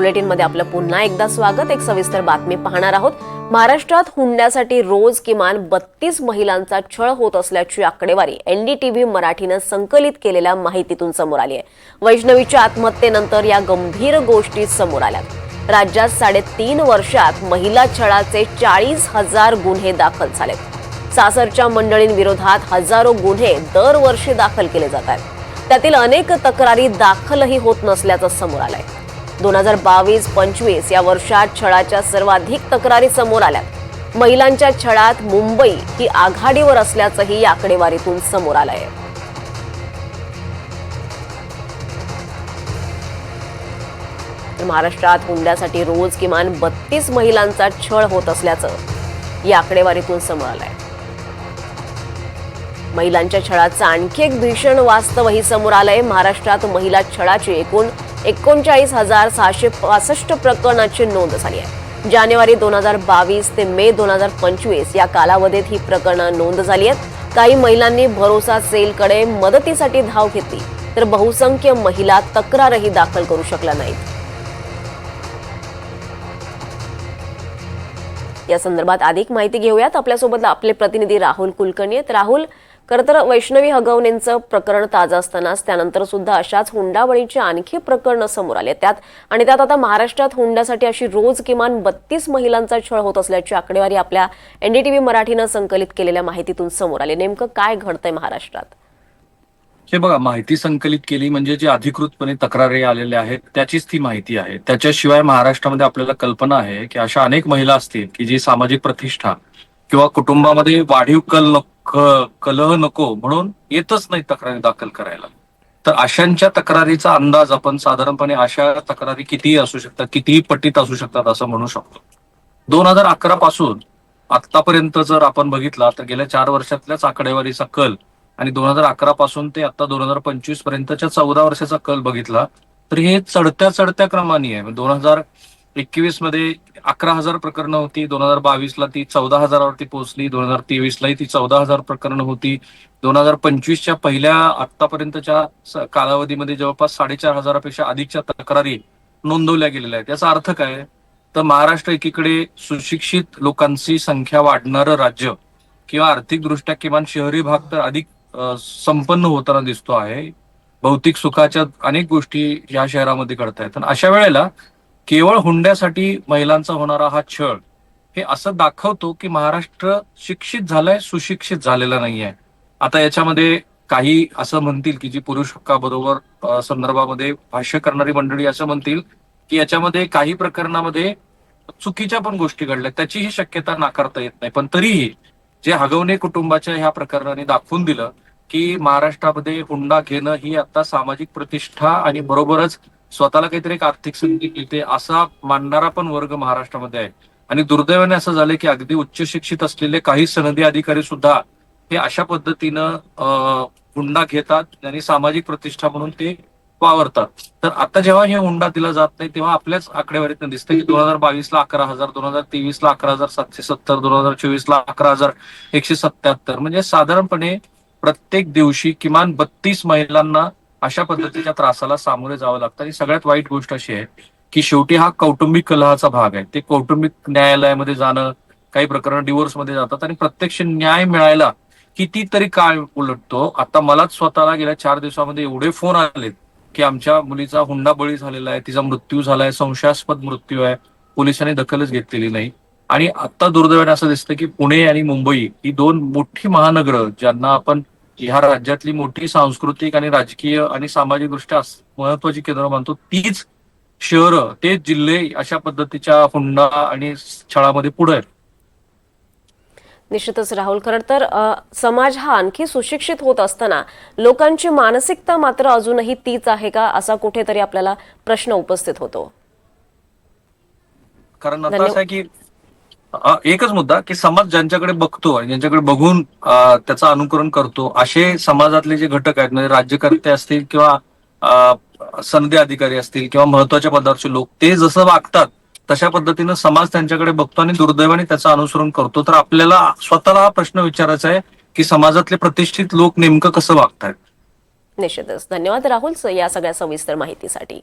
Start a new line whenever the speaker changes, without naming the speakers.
बुलेटिनमध्ये आपलं पुन्हा एकदा स्वागत. एक सविस्तर बातमी पाहणार आहोत. महाराष्ट्रात हुंड्यासाठी रोज किमान बत्तीस महिलांचा छळ होत असल्याची आकडेवारी एनडीटीव्ही मराठीनं संकलित केलेल्या माहितीतून समोर आली आहे. वैष्णवीच्या आत्महत्येनंतर या गंभीर गोष्टी समोर आल्या. राज्यात साडेतीन वर्षात महिला छळाचे चाळीस हजार गुन्हे दाखल झालेत सासरच्या मंडळींविरोधात हजारो गुन्हे दरवर्षी दाखल केले जात आहेत. त्यातील अनेक तक्रारी दाखलही होत नसल्याचं समोर आलंय. दोन हजार बावीस पंचवीस या वर्षात छळाच्या सर्वाधिक तक्रारी समोर आल्या. महिलांच्या छळात मुंबई ही आघाडीवर असल्याचंही या आकडेवारीतून समोर आलंय. महाराष्ट्रात हुंड्यासाठी रोज किमान बत्तीस महिलांचा छळ होत असल्याचं या आकडेवारीतून समोर आलंय. महिलांच्या छळाचं आणखी एक भीषण वास्तवही समोर आलंय. महाराष्ट्रात महिला छळाची एकूण एकोणचाळीस हजार सहाशे पासष्ट प्रकरणाची नोंद झाली आहे. जानेवारी दोन हजार बावीस ते मे दोन हजार पंचवीस या कालावधीत ही प्रकरणं नोंद झाली आहेत. काही महिलांनी भरोसा सेलकडे मदतीसाठी धाव घेतली तर बहुसंख्य महिला तक्रारही दाखल करू शकल्या नाहीत. या संदर्भात अधिक माहिती घेऊयात. आपल्यासोबत आपले प्रतिनिधी राहुल कुलकर्णी आहेत. राहुल खरं तर वैष्णवी हगवणेंचं प्रकरण ताजं असतानाच त्यानंतर सुद्धा अशाच हुंडाबळीची आणखी प्रकरणं समोर आली त्यात आणि त्यात आता महाराष्ट्रात हुंड्यासाठी अशी रोज किमान बत्तीस महिलांचा छळ होत असल्याची आकडेवारी आपल्या एनडीटीव्ही मराठीनं संकलित केलेल्या माहितीतून समोर आली. नेमकं काय घडतंय महाराष्ट्रात?
हे बघा माहिती संकलित केली म्हणजे जे अधिकृतपणे तक्रारी आलेल्या आहेत त्याचीच ती माहिती आहे. त्याच्याशिवाय महाराष्ट्रामध्ये आपल्याला कल्पना आहे की अशा अनेक महिला असतील की जी सामाजिक प्रतिष्ठा किंवा कुटुंबामध्ये वाढीव कल नको कलह नको म्हणून येतच नाही तक्रारी दाखल करायला. तर अशांच्या तक्रारीचा अंदाज आपण साधारणपणे अशा तक्रारी कितीही असू शकतात कितीही पटीत असू शकतात असं म्हणू शकतो. दोन हजार अकरा पासून आतापर्यंत जर आपण बघितला तर गेल्या चार वर्षातल्याच आकडेवारीचा कल आणि दोन हजार अकरा पासून ते आता दोन हजार पंचवीस पर्यंतच्या चौदा वर्षाचा कल बघितला तर हे चढत्या चढत्या क्रमाने आहे. दोन हजार एकवीसमध्ये अकरा हजार प्रकरणं होती दोन हजार बावीसला ती चौदा हजारावरती पोहोचली दोन हजार तेवीसलाही ती चौदा हजार प्रकरणं होती. दोन हजार पंचवीसच्या पहिल्या आतापर्यंतच्या कालावधीमध्ये जवळपास साडेचार हजारापेक्षा अधिकच्या तक्रारी नोंदवल्या गेलेल्या आहेत. याचा अर्थ काय? तर महाराष्ट्र एकीकडे सुशिक्षित लोकांची संख्या वाढणारं राज्य किंवा आर्थिकदृष्ट्या किमान शहरी भाग तर अधिक संपन्न होताना दिसतो आहे. भौतिक सुखाच्या अनेक गोष्टी या शहरामध्ये घडत आहेत आणि अशा वेळेला केवळ हुंड्यासाठी महिलांचा होणारा हा छळ हे असं दाखवतो की महाराष्ट्र शिक्षित झालंय सुशिक्षित झालेला नाहीये. आता याच्यामध्ये काही असं म्हणतील की जी पुरुष हक्काबरोबर संदर्भामध्ये भाष्य करणारी मंडळी असं म्हणतील की याच्यामध्ये काही प्रकरणामध्ये चुकीच्या पण गोष्टी घडल्या त्याचीही शक्यता नाकारता येत नाही. पण तरीही जे हगवणे कुटुंबाच्या ह्या प्रकरणाने दाखवून दिलं की महाराष्ट्रामध्ये हुंडा घेणं ही आता सामाजिक प्रतिष्ठा आणि बरोबरच स्वतःला काहीतरी एक आर्थिक संधी मिळते असा मानणारा पण वर्ग महाराष्ट्रामध्ये आहे. आणि दुर्दैवाने असं झालं की अगदी उच्च शिक्षित असलेले काही सनदी अधिकारी सुद्धा हे अशा पद्धतीनं हुंडा घेतात आणि सामाजिक प्रतिष्ठा म्हणून ते वावरतात. तर आता जेव्हा हे हुंडा दिला जात नाही तेव्हा आपल्याच आकडेवारीतनं दिसतं की दोन हजार बावीसला अकरा हजार दोन हजार तेवीसला अकरा हजार सातशे सत्तर दोन हजार चोवीसला अकरा हजार एकशे सत्याहत्तर. म्हणजे साधारणपणे प्रत्येक दिवशी किमान बत्तीस महिलांना अशा पद्धतीच्या त्रासाला सामोरे जावं लागतं. आणि सगळ्यात वाईट गोष्ट अशी आहे की शेवटी हा कौटुंबिक कलहाचा भाग आहे. ते कौटुंबिक न्यायालयामध्ये जाणं काही प्रकरण डिवोर्समध्ये जातात आणि प्रत्यक्ष न्याय मिळायला कितीतरी काळ उलटतो. आता मलाच स्वतःला गेल्या चार दिवसामध्ये एवढे फोन आलेत की आमच्या मुलीचा हुंडा बळी झालेला आहे तिचा मृत्यू झालाय संशयास्पद मृत्यू आहे पोलिसांनी दखलच घेतलेली नाही. आणि आता दुर्दैवाने असं दिसतं की पुणे आणि मुंबई ही दोन मोठी महानगरं ज्यांना आपण ह्या राज्यातली मोठी सांस्कृतिक आणि राजकीय आणि सामाजिक दृष्ट्या महत्वाची केंद्र मानतो तीच शहरं तेच जिल्हे अशा पद्धतीच्या हुंडा आणि छळामध्ये पुढे आहेत
निश्चितच राहुल खरं तर समाज हा आणखी सुशिक्षित होत असताना लोकांची मानसिकता मात्र अजूनही तीच आहे का असा कुठेतरी आपल्याला प्रश्न उपस्थित होतो
कारण आता. असं आहे की एकच मुद्दा की समाज ज्यांच्याकडे बघतो आणि ज्यांच्याकडे बघून त्याचा त्याचं अनुकरण करतो असे समाजातले जे घटक आहेत म्हणजे राज्यकर्ते असतील किंवा सनदी अधिकारी असतील किंवा महत्त्वाच्या पदावरचे लोक ते जसं वागतात तशा पद्धतीनं समाज त्यांच्याकडे बघतो आणि दुर्दैवाने त्याचं अनुसरण करतो. तर आपल्याला स्वतःला हा प्रश्न विचारायचा आहे की समाजातले प्रतिष्ठित लोक नेमकं कसं वागतायत?
निश्चितच. धन्यवाद राहुल या सगळ्या सविस्तर माहितीसाठी.